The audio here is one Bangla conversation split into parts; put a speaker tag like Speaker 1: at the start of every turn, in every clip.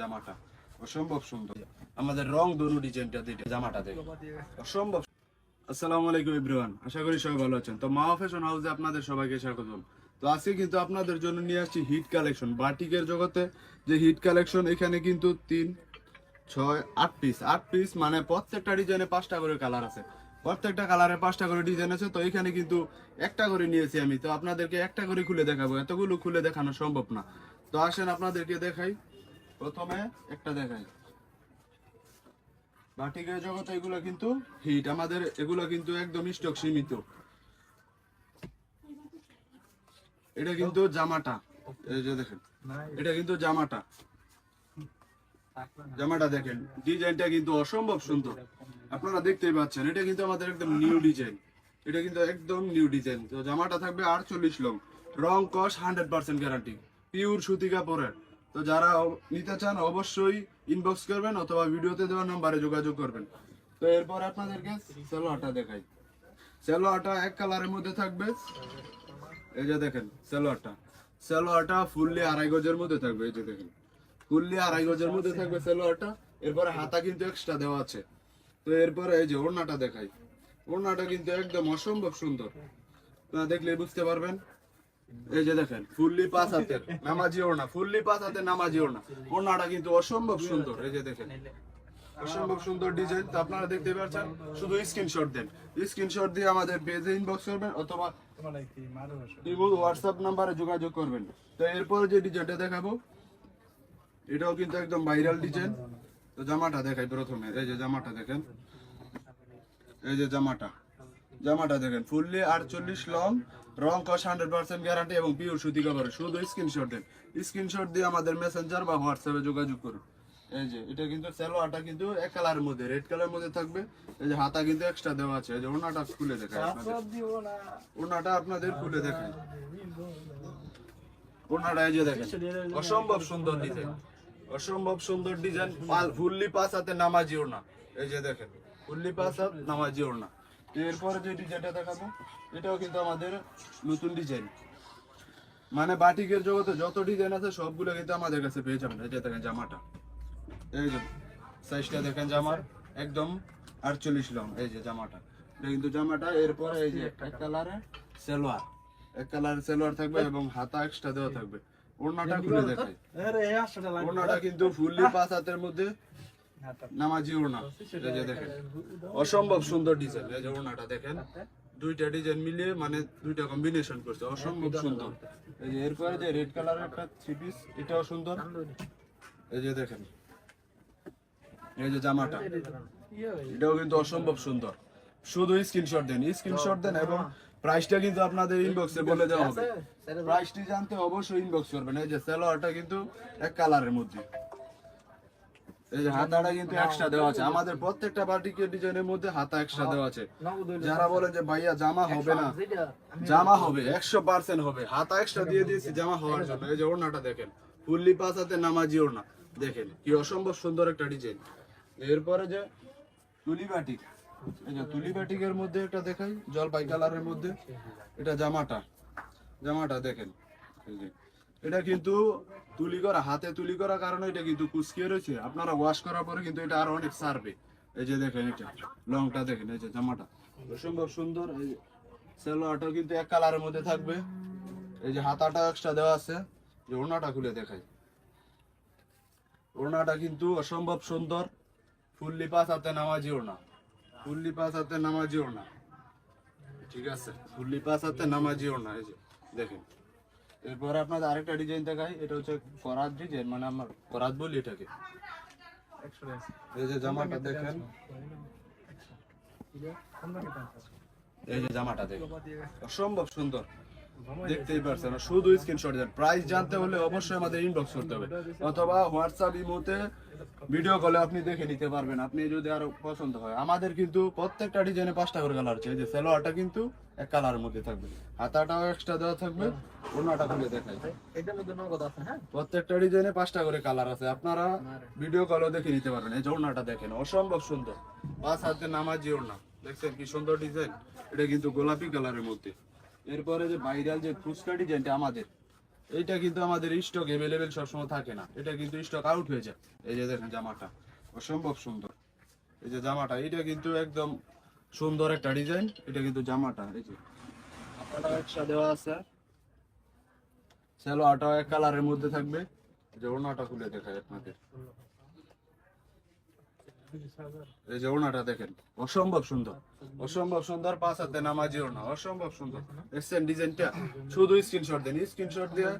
Speaker 1: জামাটা। অসম্ভব সুন্দর। আমাদের রং দনু ডিজাইনটা দিতে জামাটা দেখে অসম্ভব আসসালামু আলাইকুম ইব্রাহিম আশা করি সবাই ভালো আছেন। তো মা ফ্যাশন হাউসে আপনাদের সবাইকে স্বাগতম। তো আজকে কিন্তু আপনাদের জন্য নিয়ে আসছি হিট কালেকশন। বাটিকের জগতে যে হিট কালেকশন, এখানে কিন্তু তিন, ছয়, আট পিস আট পিস মানে প্রত্যেকটা ডিজাইনে পাঁচটা করে কালার আছে। প্রত্যেকটা কালারে পাঁচটা করে ডিজাইন আছে। তো এখানে কিন্তু একটা করে নিয়েছি আমি। তো আপনাদেরকে একটা করে খুলে দেখাবো। এতগুলো খুলে দেখানো সম্ভব না। তো আসেন আপনাদেরকে দেখাই। প্রথমে একটা দেখাই। বাটিকের জগতে এগুলো কিন্তু হিট আমাদের এগুলো কিন্তু একদম স্টক সীমিত। এটা কিন্তু জামাটা, এই যে দেখেন, এটা কিন্তু জামাটা। জামাটা দেখেন, ডিজাইনটা কিন্তু অসম্ভব সুন্দর। আপনারা দেখতেই পাচ্ছেন, এটা কিন্তু আমাদের একদম নিউ ডিজাইন এটা কিন্তু একদম নিউ ডিজাইন তো জামাটা থাকবে আটচল্লিশ লং রং কস হান্ড্রেড পার্সেন্ট গ্যারান্টি পিওর সুতি কাপড়ের। তো যারা নিতে চান অবশ্যই ইনবক্স করবেন অথবা ভিডিওতে দেওয়া নাম্বারে যোগাযোগ করবেন। তো এরপর আপনাদেরকে সেলোয়ারটা দেখাই। সেলোয়ারটা এক কালারের মধ্যে থাকবে। এই যে দেখেন সেলোয়ারটা সেলোয়ারটা ফুললি আড়াই গজের মধ্যে থাকবে, এই যে দেখেন। ফুললি আড়াই গজের মধ্যে থাকবে সেলোয়ারটা এরপরে হাতা কিন্তু এক্সট্রা দেওয়া আছে। তো এরপরে এই যে ওড়নাটা দেখাই। ওড়নাটা কিন্তু একদম অসম্ভব সুন্দর। দেখলে বুঝতে পারবেন। এই যে দেখেন, ফুললি পাঁচ হাতের নামাজি ওড়না ফুললি পাঁচ হাতের নামাজি ওড়না ওড়নাটা কিন্তু অসম্ভব সুন্দর, এই যে দেখেন। অসম্ভব সুন্দর ডিজাইন তো আপনারা দেখতে পাচ্ছেন, শুধু স্ক্রিনশট দেন। স্ক্রিনশট দিয়ে আমাদের পেজে ইনবক্স করবেন, অথবা হোয়াটসঅ্যাপ নাম্বারে যোগাযোগ করবেন। তো এরপরে যে ডিজাইনটা দেখাবো, এটাও কিন্তু একদম ভাইরাল ডিজাইন তো জামাটা দেখাই প্রথমে, এই যে জামাটা দেখেন। এই যে জামাটা জামাটা দেখেন, ফুললি আটচল্লিশ লং রং কস হান্ড্রেড পার্সেন্ট গ্যারান্টি এবং পিওর সুতি কাপড় শুধু স্ক্রিনশট দেন। স্ক্রিনশট দিয়ে আমাদের মেসেঞ্জার বা হোয়াটসঅ্যাপে যোগাযোগ করুন। এই যে এটা কিন্তু সেলোয়ারটা কিন্তু এক কালারের মধ্যে রেড কালারের মধ্যে থাকবে। এই যে হাতা কিন্তু এক্সট্রা দেওয়া আছে। এই যে ওনাটা খুলে দেখায় ওনাটা আপনাদের খুলে দেখায় ওনাটা এই যে দেখেন। অসম্ভব সুন্দর ডিজাইন অসম্ভব সুন্দর ডিজাইন ফুললি পাস হাতে নামাজি ওনা এই যে দেখেন। ফুললি পাস হাত নামাজি ওনা তো এরপরে যে ডিজাইনটা দেখাবো এটাও কিন্তু আমাদের নতুন ডিজাইন মানে বাটিকের জগতে যত ডিজাইন আছে সবগুলো কিন্তু আমাদের কাছে পেয়ে যাবেন। এই যে দেখেন জামাটা। এই যে সাইজটা দেখেন জামার একদম আটচল্লিশ লং এই যে জামাটা। এটা কিন্তু জামাটা এরপরে এই যে এক কালারে সেলোয়ার। এক কালারের সেলোয়ার থাকবে এবং হাতা এক্সট্রা দেওয়া থাকবে। ওড়নাটা খুলে দেখাই। ওড়নাটা কিন্তু ফুললি পাঁচ হাতের মধ্যে নামাজি ওড়না এই যে দেখেন। অসম্ভব সুন্দর ডিজাইন এই যে ওড়নাটা দেখেন। দুইটা ডিজাইন মিলিয়ে মানে দুইটা কম্বিনেশন করছে অসম্ভব সুন্দর। এই যে এরপরে যে রেড কালারের একটা থ্রি পিস এটাও সুন্দর। এই যে দেখেন এই যে জামাটা এটাও কিন্তু অসম্ভব সুন্দর। শুধু স্ক্রিনশট দেন স্ক্রিনশট দেন এবং প্রাইসটা কিন্তু আপনাদের ইনবক্সে বলে দেওয়া হবে। প্রাইসটি জানতে অবশ্যই ইনবক্স করবেন। এই যে সেলোয়ারটা কিন্তু এক কালারের মধ্যে। এই যে হাতাটা কিন্তু এক্সট্রা দেওয়া আছে। আমাদের প্রত্যেকটা বাটিকের ডিজাইনের মধ্যে হাতা এক্সট্রা দেওয়া আছে। যারা বলে যে ভাইয়া জামা হবে না। জামা হবে একশো পার্সেন্ট হবে। হাতা এক্সট্রা দিয়ে দিয়েছি জামা হওয়ার জন্য। এই যে ওড়নাটা দেখেন। ফুল্লি পাঁচ হাতে নামাজি ওড়না। দেখেন কি অসম্ভব সুন্দর একটা ডিজাইন এরপরে যে তুলি বাটিক এই যে তুলি বাটিকের মধ্যে একটা দেখাই জলপাই কালারের মধ্যে। এটা জামাটা। জামাটা দেখেন। এই যে এটা কিন্তু তুলি করা, হাতে তুলি করার কারণে এটা কিন্তু কুচকিয়ে রয়েছে। আপনারা ওয়াশ করার পরে কিন্তু এটা আরও অনেক সারবে। এই যে দেখেন এটা, লংটা দেখেন, এই যে জামাটা। অসম্ভব সুন্দর, এই যে সেলোয়ারটাও কিন্তু এক কালারের মধ্যে থাকবে। এই যে হাতাটা এক্সট্রা দেওয়া আছে। যে ওড়নাটা খুলে দেখাই। ওড়নাটা কিন্তু অসম্ভব সুন্দর। ফুললি পাঁচ হাতে নামাজি ওড়না। ফুললি পাঁচ হাতে নামাজি ওড়না। ঠিক আছে? ফুললি পাঁচ হাতে নামাজি ওড়না, এই যে দেখেন। এরপরে আপনার আরেকটা ডিজাইন দেখাই, এটা হচ্ছে করাত ডিজাইন মানে আমার করাত বলি এটাকে। এই যে জামাটা দেখেন। এই যে জামাটা দেখেন। অসম্ভব সুন্দর। দেখতেই পারছেন শুধু স্ক্রিনশট দেন। প্রাইস জানতে হলে অবশ্যই আমাদের ইনবক্স করতে হবে। অথবা হোয়াটসঅ্যাপ ইমোতে ভিডিও কলে আপনি দেখে নিতে পারবেন। আপনি যদি আরও পছন্দ হয়। আমাদের কিন্তু প্রত্যেকটা ডিজাইনে পাঁচটা করে কালার আছে এই যে সেলোয়ারটা কিন্তু এক কালারের মধ্যে থাকবে। হাতাটাও এক্সট্রা দেওয়া থাকবে। ওনাটা খুলে দেখাই। এটার মধ্যে নগদ আছে হ্যাঁ? প্রত্যেকটা ডিজাইনে পাঁচটা করে কালার আছে। আপনারা ভিডিও কলও দেখে নিতে পারবেন। এই যে ওড়নাটা দেখেন অসম্ভব সুন্দর। পাঁচ হাতে নামাজি ওড়না। দেখছেন কি সুন্দর ডিজাইন এটা কিন্তু গোলাপি কালারের মধ্যে। এরপরে যে ভাইরাল যে ফুচকা ডিজাইনটা আমাদের এটা কিন্তু আমাদের স্টক অ্যাভেলেবেল সবসময় থাকে না। এটা কিন্তু স্টক আউট হয়ে যায়। এই যে দেখেন জামাটা অসম্ভব সুন্দর। এই যে জামাটা এটা কিন্তু একদম সুন্দর একটা ডিজাইন। এটা কিন্তু জামাটা এই যে। দেওয়া আছে। সেলো আটাও এক কালারের মধ্যে থাকবে। যে ওড়নাটা খুলে দেখায় আপনাদের এই যে ওড়নাটা দেখেন, অসম্ভব সুন্দর। অসম্ভব সুন্দর, পাঁচ হাতে নামাজি ওড়না অসম্ভব সুন্দর। দেখছেন ডিজাইনটা? শুধু স্ক্রিনশট দেন। স্ক্রিনশট দিয়ে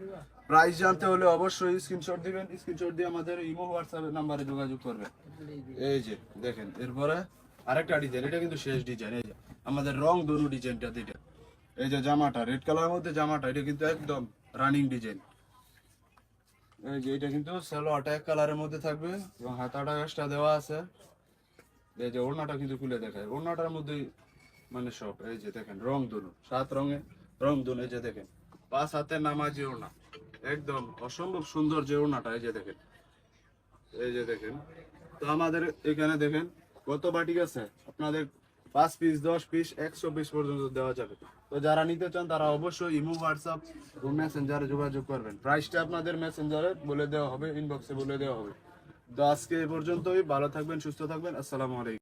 Speaker 1: প্রাইস জানতে হলে অবশ্যই স্ক্রিনশট দিবেন। স্ক্রিনশট দিয়ে আমাদের ইমো হোয়াটসঅ্যাপ নাম্বারে যোগাযোগ করবেন। এই যে, দেখেন, এরপরে আরেকটা ডিজাইন এটা কিন্তু শেষ ডিজাইন এই যে, আমাদের রং দরু ডিজাইনটা দুইটা এই যে জামাটা রেড কালারের মধ্যে জামাটা, এটা কিন্তু একদম রানিং ডিজাইন এই যে এটা কিন্তু সালোয়ারটা এক কালারের মধ্যে থাকবে এবং হাতাটা এক্সট্রা দেওয়া আছে। এই যে ওড়নাটা কিন্তু খুলে দেখায়। ওড়নাটার মধ্যে মানে সব, এই যে দেখেন, রং দুনো সাত রঙে রং দুনো এই যে দেখেন, পাঁচ হাতে নামাজি ওড়না, একদম অসম্ভব সুন্দর যে ওড়নাটা, এই যে দেখেন, এই যে দেখেন। তো আমাদের এখানে দেখেন, কত বাটিক আছে? আপনাদের পাঁচ পিস দশ পিস একশো পিস পর্যন্ত দেওয়া যাবে। তো যারা নিতে চান, তারা অবশ্যই ইমো, হোয়াটসঅ্যাপ মেসেঞ্জারে যোগাযোগ করবেন। প্রাইসটা আপনাদের মেসেঞ্জারে বলে দেওয়া হবে ইনবক্সে বলে দেওয়া হবে। তো আজকে এ পর্যন্তই। ভালো থাকবেন, সুস্থ থাকবেন। আসসালামু আলাইকুম।